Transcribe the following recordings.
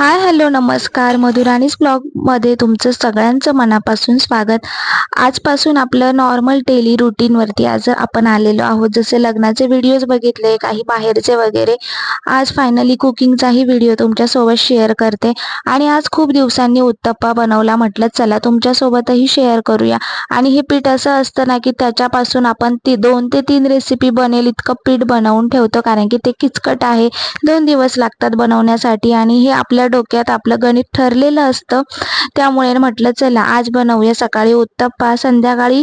Hi hello नमस्कार. मधुराणीज ब्लॉगमध्ये तुमचं सगळ्यांचं मनापासून स्वागत. आजपासून आपलं नॉर्मल डेली रुटीनवरती आज आपण आलेलो आहोत. जसे लग्नाचे व्हिडिओज बघितले काही बाहेरचे वगैरे. आज फायनली कुकिंगचाही व्हिडिओ तुमच्यासोबत शेअर करते. आणि आज खूप दिवसांनी उत्तप्पा बनवला म्हटलं चला तुमच्यासोबतही शेअर करूया. आणि हे पीठ असं असतं ना की त्याच्यापासून आपण ती दोन ते तीन रेसिपी बनेल इतकं पीठ बनवून ठेवतो कारण की ते किचकट आहे. दोन दिवस लागतात बनवण्यासाठी. आणि हे आपल्या डोक्यात आपलं गणित ठरलेलं असतं. त्यामुळे म्हटलं चला आज बनवूया. सकाळी उत्तप्पा संध्याकाळी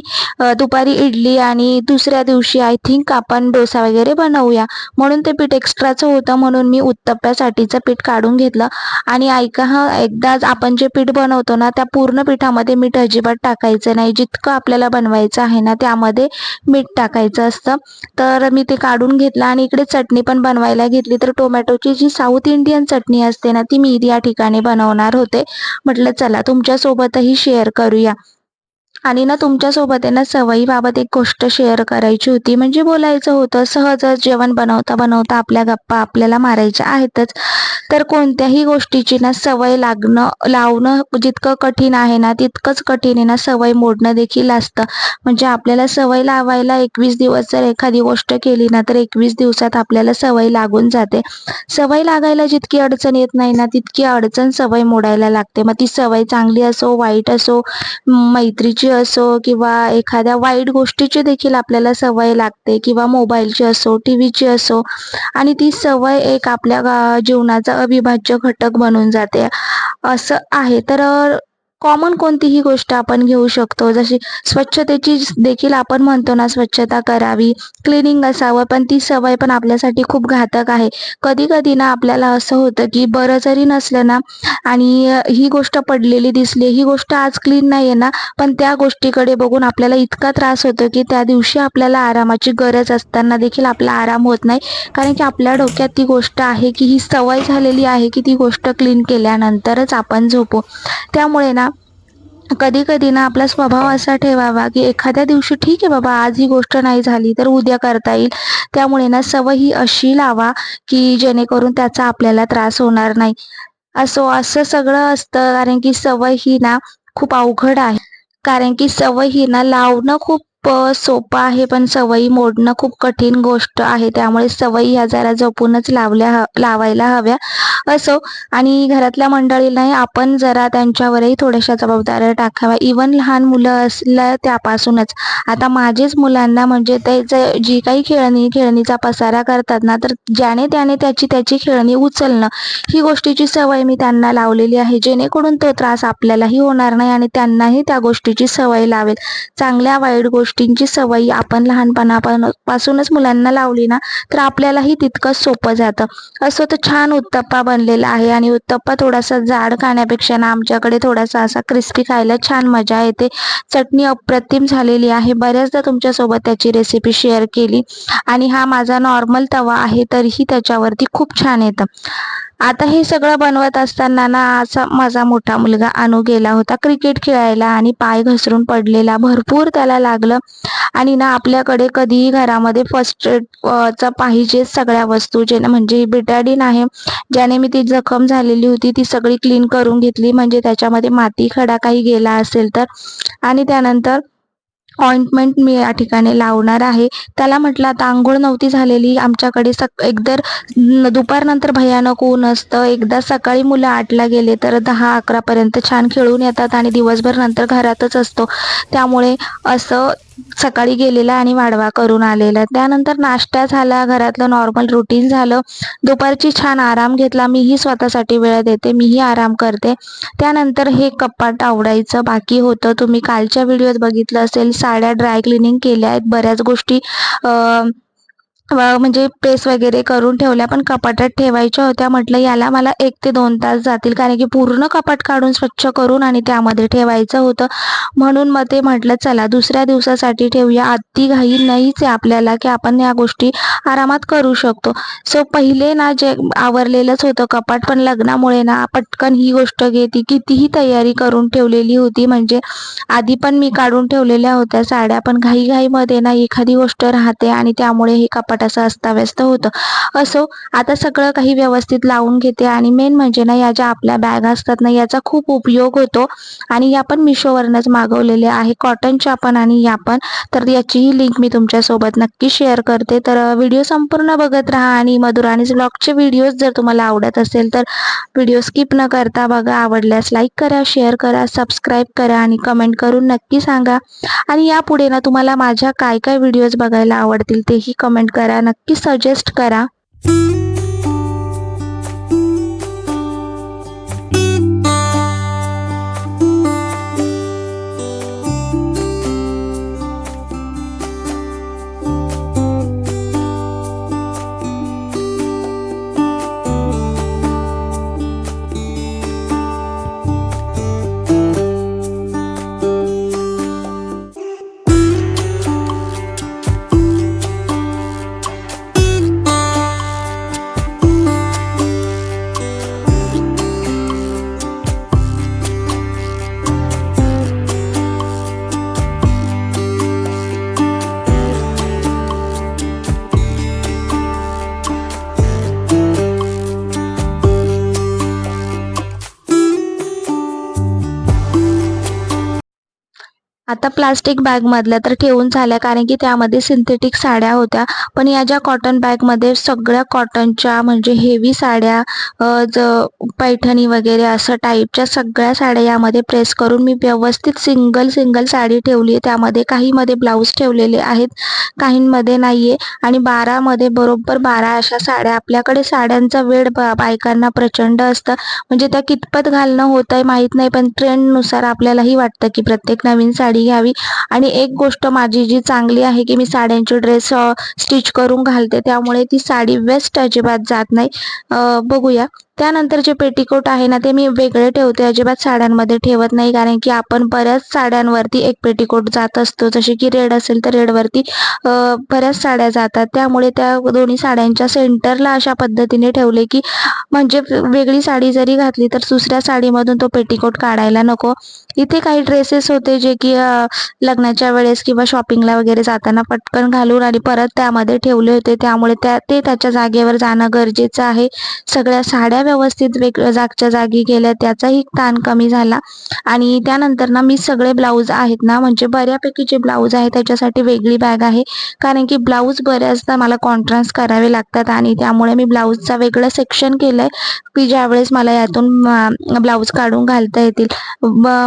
दुपारी इडली आणि दुसऱ्या दिवशी आय थिंक आपण डोसा वगैरे बनवूया. म्हणून ते पीठ एक्स्ट्राचं होतं. म्हणून मी उत्तप्प्यासाठीचं पीठ काढून घेतलं. आणि ऐका हा एकदाच आपण जे पीठ बनवतो ना त्या पूर्ण पिठामध्ये मीठ अजिबात टाकायचं नाही. जितकं आपल्याला बनवायचं आहे ना त्यामध्ये मीठ टाकायचं असतं. तर मी ते काढून घेतलं. आणि इकडे चटणी पण बनवायला घेतली. तर टोमॅटोची जी साऊथ इंडियन चटणी असते ना ती मी या ठिकाणी बनवणार होते. म्हटलं चला तुमच्यासोबतही शेअर करूया. आणि ना तुमच्यासोबत आहे ना सवयीबाबत एक गोष्ट शेअर करायची होती. म्हणजे बोलायचं होतं सहजच जेवण बनवता बनवता आपल्या गप्पा आपल्याला मारायच्या आहेतच. तर कोणत्याही गोष्टीची ना सवय लागणं लावणं जितकं कठीण आहे ना तितकंच कठीण आहे ना सवय मोडणं देखील असतं. म्हणजे आपल्याला सवय लावायला एकवीस दिवस जर एखादी गोष्ट केली ना तर एकवीस दिवसात आपल्याला सवय लागून जाते. सवय लागायला जितकी अडचण येत नाही ना तितकी अडचण सवय मोडायला लागते. मग ती सवय चांगली असो वाईट असो मैत्रीची असो किंवा एखाद्या वाईट गोष्टीची देखील आपल्याला सवय लागते किंवा मोबाईलची असो टी व्हीची असो आणि ती सवय एक आपल्या जीवनाचा अविभाज्य घटक बनून जाते. असं आहे. तर कॉमन कोणतीही गोष्ट आपण घेऊ शकतो. जशी स्वच्छतेची देखील आपण म्हणतो ना स्वच्छता करावी क्लिनिंग असावं पण ती सवय पण आपल्यासाठी खूप घातक आहे. कधी कधी ना आपल्याला असं होतं की बरं जरी नसलं ना आणि ही गोष्ट पडलेली दिसली ही गोष्ट आज क्लीन नाही आहे ना पण त्या गोष्टीकडे बघून आपल्याला इतका त्रास होतो की त्या दिवशी आपल्याला आरामाची गरज असताना देखील आपला आराम होत नाही. कारण की आपल्या डोक्यात ती गोष्ट आहे की ही सवय झालेली आहे की ती गोष्ट क्लीन केल्यानंतरच आपण झोपू. त्यामुळे ना कधी कधी ना आपला स्वभाव असा ठेवावा की एखाद्या दिवशी ठीक आहे बाबा आज ही गोष्ट नाही झाली तर उद्या करता येईल. त्यामुळे ना सवय ही अशी लावा की जेणेकरून त्याचा आपल्याला त्रास होणार नाही. असो असं सगळं असतं कारण की सवय ही ना खूप अवघड आहे. कारण की सवय ही ना लावणं खूप सोपं आहे पण सवयी मोडणं खूप कठीण गोष्ट आहे. त्यामुळे सवयी ह्या जरा जपूनच लावल्या लावायला हव्या. असो आणि घरातल्या मंडळींनाही आपण जरा त्यांच्यावरही थोड्याशा जबाबदाऱ्या टाकाव्या. इवन लहान मुलं असलं त्यापासूनच. आता माझेच मुलांना म्हणजे ते जी काही खेळणी खेळणीचा पसारा करतात ना तर ज्याने त्याने त्याची त्याची खेळणी उचलणं ही गोष्टीची सवय मी त्यांना लावलेली आहे. जेणेकरून तो त्रास आपल्यालाही होणार नाही आणि त्यांनाही त्या गोष्टीची सवय लावेल. चांगल्या वाईट गोष्टी गोष्टींची सवयी आपण लहानपणापासूनच मुलांना लावली ना तर आपल्यालाही तितकंच सोपं जातं. असं तर छान उत्तप्पा बनलेला आहे आणि उत्तप्पा थोडासा जाड खाण्यापेक्षा ना आमच्याकडे थोडासा असा क्रिस्पी खायला छान मजा येते. चटणी अप्रतिम झालेली आहे. बऱ्याचदा तुमच्यासोबत त्याची रेसिपी शेअर केली. आणि हा माझा नॉर्मल तवा आहे तरीही त्याच्यावरती खूप छान येतं. आता हे सगळं बनवत असताना ना असा माझा मोठा मुलगा अनु गेला होता क्रिकेट खेळायला आणि पाय घसरून पडलेला. भरपूर त्याला लागलं. आणि ना आपल्याकडे कधीही घरामध्ये फर्स्ट एड पाहिजे सगळ्या वस्तू. जे म्हणजे बिटाडीन आहे ज्याने मी ती जखम झालेली होती ती सगळी क्लीन करून घेतली. म्हणजे त्याच्यामध्ये माती खडा काही गेला असेल तर. आणि त्यानंतर ऑइंटमेंट मी या ठिकाणी लावणार आहे. त्याला म्हटलं आता आंघोळ नव्हती झालेली. आमच्याकडे सक एकदर दुपारनंतर भयानक ऊन असतं. एकदा सकाळी मुलं आठला गेले तर दहा अकरापर्यंत छान खेळून येतात आणि दिवसभर नंतर घरातच असतो. त्यामुळे असं सकाळी गेलेला आणि वाढवा करून आलेला. त्यानंतर नाश्ता झाला घरातलं नॉर्मल रुटीन झालं. दुपारची छान आराम घेतला. मीही स्वतःसाठी वेळ देते मीही आराम करते. त्यानंतर हे कपाट आवडायचं. बाकी होतं तुम्ही कालच्या व्हिडिओत बघितलं असेल साड्या ड्राय क्लिनिंग केल्या आहेत. बऱ्याच गोष्टी म्हणजे प्रेस वगैरे करून ठेवल्या पण कपाटात ठेवायच्या होत्या. म्हटलं याला मला एक ते दोन तास जातील कारण की पूर्ण कपाट काढून स्वच्छ करून आणि त्यामध्ये ठेवायचं होतं. म्हणून मग ते म्हटलं चला दुसऱ्या दिवसासाठी ठेवूया. आत्ती घाई नाहीच आहे आपल्याला की आपण या गोष्टी आरामात करू शकतो. सो पहिले ना जे आवरलेलंच होतं कपाट पण लग्नामुळे ना पटकन ही गोष्ट घेती. कितीही तयारी करून ठेवलेली होती म्हणजे आधी पण मी काढून ठेवलेल्या होत्या साड्या पण घाईघाईमध्ये ना एखादी गोष्ट राहते आणि त्यामुळे हे कपाट पटापट असं अस्ताव्यस्त होतं. असो आता सगळं काही व्यवस्थित लावून घेते आणि मेन म्हणजे ना या ज्या आपल्या बॅग असतात ना याचा खूप उपयोग होतो. आणि या पण मिशोवरनंच मागवलेल्या आहे. कॉटनच्या पण आणि या पण. तर याचीही लिंक मी तुमच्यासोबत नक्की शेअर करते. तर व्हिडिओ संपूर्ण बघत राहा आणि मधुराणीज ब्लॉगचे व्हिडिओज जर तुम्हाला आवडत असेल तर व्हिडिओ स्किप न करता बघा. आवडल्यास लाईक करा शेअर करा सबस्क्राईब करा आणि कमेंट करून नक्की सांगा. आणि यापुढे ना तुम्हाला माझ्या काय काय व्हिडिओज बघायला आवडतील तेही कमेंट करा. नक्की सजेस्ट करा. आता प्लास्टिक बॅगमधल्या तर ठेवून झाल्या कारण की त्यामध्ये सिंथेटिक साड्या होत्या. पण या ज्या कॉटन बॅगमध्ये सगळ्या कॉटनच्या म्हणजे हेवी साड्या ज पैठणी वगैरे असं टाईपच्या सगळ्या साड्या यामध्ये प्रेस करून मी व्यवस्थित सिंगल सिंगल साडी ठेवली आहे. त्यामध्ये काहीमध्ये ब्लाऊज ठेवलेले आहेत काहींमध्ये नाही आहे आणि बारामध्ये बरोबर बारा अशा साड्या. आपल्याकडे साड्यांचा वेळ बायकांना प्रचंड असतं. म्हणजे त्या कितपत घालणं होत आहे माहीत नाही पण ट्रेंडनुसार आपल्यालाही वाटतं की प्रत्येक नवीन साडी घ्यावी. आणि एक गोष्ट माझी जी चांगली आहे की मी साड्यांचे ड्रेस स्टिच करून घालते. त्यामुळे ती साडी वेस्ट अजिबात जात नाही. बघूया. त्यानंतर जे पेटीकोट आहे ना ते मी वेगळे ठेवते. अजिबात साड्यांमध्ये ठेवत नाही कारण की आपण बऱ्याच साड्यांवरती एक पेटीकोट जात असतो. जसे की रेड असेल तर रेडवरती बऱ्याच साड्या जातात. त्यामुळे त्या दोन्ही साड्यांच्या सेंटरला अशा पद्धतीने ठेवले की म्हणजे वेगळी साडी जरी घातली तर दुसऱ्या साडीमधून तो पेटीकोट काढायला नको. इथे काही ड्रेसेस होते जे की लग्नाच्या वेळेस किंवा शॉपिंगला वगैरे जाताना पटकन घालून आणि परत त्यामध्ये ठेवले होते. त्यामुळे त्या ते त्याच्या जागेवर जाणं गरजेचं आहे. सगळ्या साड्या व्यवस्थित वेग जागच्या जागी गेल्या त्याचाही ताण कमी झाला. आणि त्यानंतर ना मी सगळे ब्लाऊज आहेत ना म्हणजे बऱ्यापैकी जे ब्लाऊज आहे त्याच्यासाठी वेगळी बॅग आहे. कारण की ब्लाऊज बऱ्याचदा मला कॉन्ट्रास्ट करावे लागतात आणि त्यामुळे मी ब्लाऊजचा वेगळं सेक्शन केलं आहे की ज्यावेळेस मला यातून ब्लाऊज काढून घालता येतील.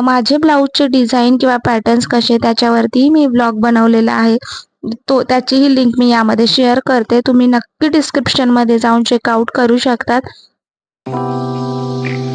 माझे ब्लाऊजचे डिझाईन किंवा पॅटर्न्स कसे त्याच्यावरतीही मी ब्लॉग बनवलेला आहे. तो त्याचीही लिंक मी यामध्ये शेअर करते. तुम्ही नक्की डिस्क्रिप्शनमध्ये जाऊन चेकआउट करू शकतात. Thank you.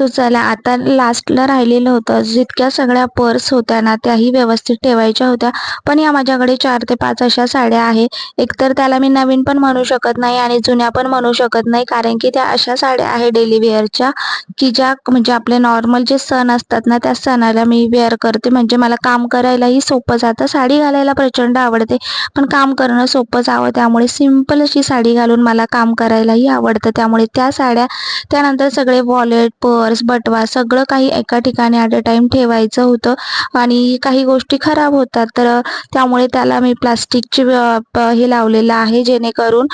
सो चला आता लास्टला राहिलेलं होतं. जितक्या सगळ्या पर्स होत्या ना त्याही व्यवस्थित ठेवायच्या होत्या. पण या माझ्याकडे चार ते पाच अशा साड्या आहे. एकतर त्याला मी नवीन पण म्हणू शकत नाही आणि जुन्या पण म्हणू शकत नाही. कारण की त्या अशा साड्या आहे डेली वेअरच्या की ज्या म्हणजे आपले नॉर्मल जे सण असतात ना त्या सणाला मी वेअर करते. म्हणजे मला काम करायलाही सोपं जातं. साडी घालायला प्रचंड आवडते. पण काम करणं सोपं जावं. त्यामुळे सिंपल अशी साडी घालून मला काम करायलाही आवडतं. त्यामुळे त्या साड्या त्यानंतर सगळे वॉलेट पर्स पर्स बटवा सगळं काही एका ठिकाणी ॲट अ टाईम ठेवायचं होतं. आणि काही गोष्टी खराब होतात. तर त्यामुळे त्याला मी प्लास्टिकची हे लावलेलं आहे. जेणेकरून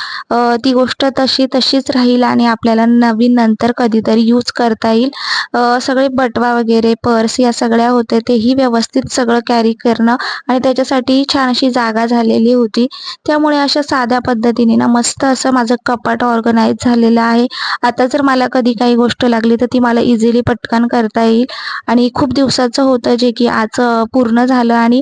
ती गोष्ट तशी तशीच राहील आणि आपल्याला नवीन नंतर कधीतरी यूज करता येईल. सगळे बटवा वगैरे पर्स या सगळ्या होत्या. तेही व्यवस्थित सगळं कॅरी करणं आणि त्याच्यासाठी छान अशी जागा झालेली होती. त्यामुळे अशा साध्या पद्धतीने ना मस्त असं माझं कपाट ऑर्गनाईज झालेलं आहे. आता जर मला कधी काही गोष्ट लागली तर ती मला इझिली पटकन करता येईल. आणि खूप दिवसाचं होतं जे की आज पूर्ण झालं आणि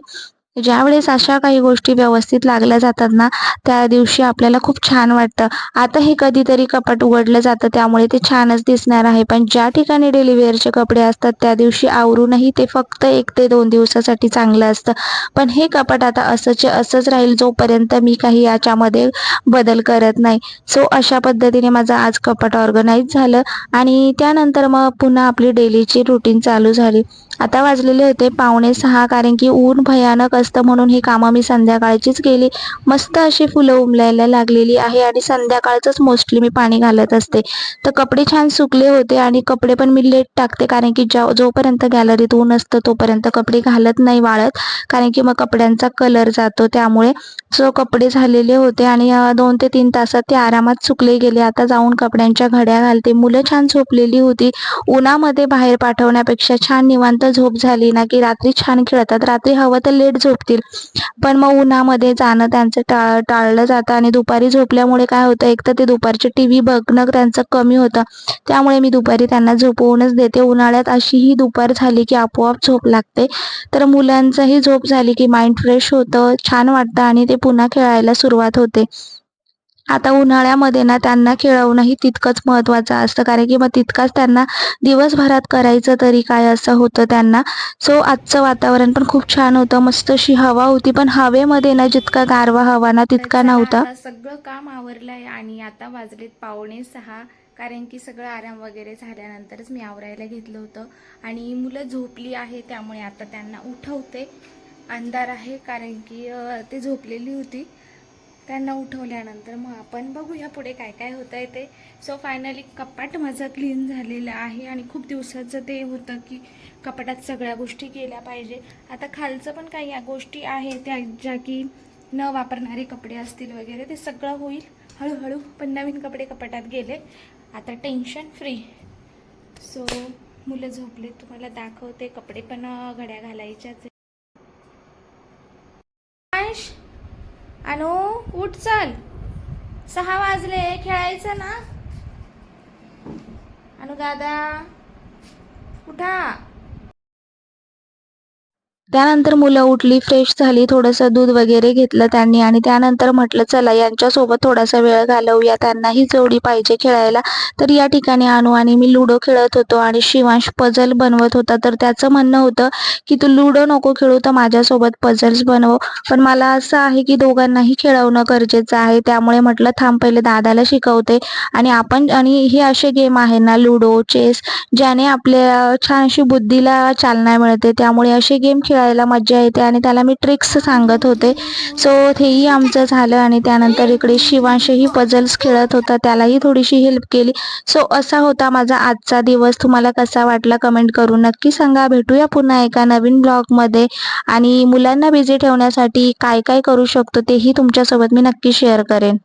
ज्यावेळेस अशा काही गोष्टी व्यवस्थित लागल्या जातात ना त्या दिवशी आपल्याला खूप छान वाटतं. आता हे कधीतरी कपाट उघडलं जातं त्यामुळे ते छानच दिसणार आहे. पण ज्या ठिकाणी डेलीवेअरचे कपडे असतात त्या दिवशी आवरूनही ते फक्त एक ते दोन दिवसासाठी चांगलं असतं. पण हे कपाट आता असंच असंच राहील जोपर्यंत मी काही याच्यामध्ये बदल करत नाही. सो अशा पद्धतीने माझं आज कपाट ऑर्गनाईज झालं आणि त्यानंतर मग पुन्हा आपली डेलीची रुटीन चालू झाली. आता वाजलेले होते पावणे सहा कारण की ऊन भयानक असतं म्हणून ही कामं मी संध्याकाळचीच केली. मस्त अशी फुलं उमलायला लागलेली आहे आणि संध्याकाळचंच मोस्टली मी पाणी घालत असते. तर कपडे छान सुकले होते आणि कपडे पण मी लेट टाकते कारण की ज्या जोपर्यंत गॅलरीत ऊन असतं तोपर्यंत कपडे घालत नाही वाळत कारण की मग कपड्यांचा कलर जातो त्यामुळे सो कपडे झालेले होते आणि दोन ते तीन तासात ते आरामात सुकले गेले. आता जाऊन कपड्यांच्या घड्या घालते. मुलं छान झोपलेली होती. उन्हामध्ये बाहेर पाठवण्यापेक्षा छान निवांत झोप झाली ना की रात्री छान खेळतात. रात्री हवं तर लेट झोपतील. पण मग उन्हामध्ये जाणं त्यांचं टाळ टाळलं जातं आणि दुपारी झोपल्यामुळे काय होतं? एक तर ते दुपारचे टी व्ही बघणं त्यांचं कमी होतं. त्यामुळे मी दुपारी त्यांना झोपवूनच देते. उन्हाळ्यात अशी ही दुपार झाली की आपोआप झोप लागते. तर मुलांचंही झोप झाली की माइंड फ्रेश होतं छान वाटतं आणि ते पुन्हा खेळायला सुरुवात होते. आता उन्हाळ्यामध्ये ना त्यांना खेळवणंही तितकंच महत्त्वाचं असतं. कारण की मग तितकाच त्यांना दिवसभरात करायचं तरी काय असं होतं त्यांना. सो आजचं वातावरण पण खूप छान होतं. मस्त अशी हवा होती. पण हवेमध्ये ना जितका गारवा हवा ना तितका नव्हता. सगळं काम आवरलं आहे आणि आता वाजलेत पावणे सहा. कारण की सगळं आराम वगैरे झाल्यानंतरच मी आवरायला घेतलं होतं. आणि मुलं झोपली आहे त्यामुळे आता त्यांना उठवते. अंधार आहे कारण की ते झोपलेली होती. त्यांना उठवल्यानंतर मग आपण बघूया पुढे काय काय होतं आहे ते. सो फायनली कपाट माझं क्लीन झालेलं आहे आणि खूप दिवसाचं ते होतं की कपाटात सगळ्या गोष्टी केल्या पाहिजे. आता खालचं पण काही या गोष्टी आहे त्या ज्या की न वापरणारे कपडे असतील वगैरे ते सगळं होईल. हळूहळू पण नवीन कपडे कपाटात गेले. आता टेन्शन फ्री सो मुलं झोपले तुम्हाला दाखवते कपडे पण घड्या घालायच्याच अनु उठ चल. सहा वाजले खेळायचं ना? अनु दादा उठा. त्यानंतर मुलं उठली फ्रेश झाली थोडंसं दूध वगैरे घेतलं त्यांनी आणि त्यानंतर म्हटलं चला यांच्यासोबत थोडासा वेळ घालवूया. त्यांनाही जोडी पाहिजे खेळायला. तर या ठिकाणी आणू आणि मी लुडो खेळत होतो आणि शिवांश पझल बनवत होता. तर त्याचं म्हणणं होतं की तू लुडो नको खेळू तर माझ्यासोबत पझल्स बनव. पण मला असं आहे की दोघांनाही खेळवणं गरजेचं आहे. त्यामुळे म्हटलं थांब पहिले दादाला शिकवते. आणि आपण आणि हे असे गेम आहे ना लुडो चेस ज्याने आपल्या छान अशी बुद्धीला चालना मिळते. त्यामुळे असे गेम खेळ खेळायला मज्जा येते आणि त्याला मी ट्रिक्स सांगत होते. सो तेही आमचं झालं आणि त्यानंतर इकडे शिवांशही पझल्स खेळत होता. त्यालाही थोडीशी हेल्प केली. सो असा होता माझा आजचा दिवस. तुम्हाला कसा वाटला कमेंट करून नक्की सांगा. भेटूया पुन्हा एका नवीन ब्लॉगमध्ये आणि मुलांना बिझी ठेवण्यासाठी काय काय करू शकतो तेही तुमच्यासोबत मी नक्की शेअर करेन.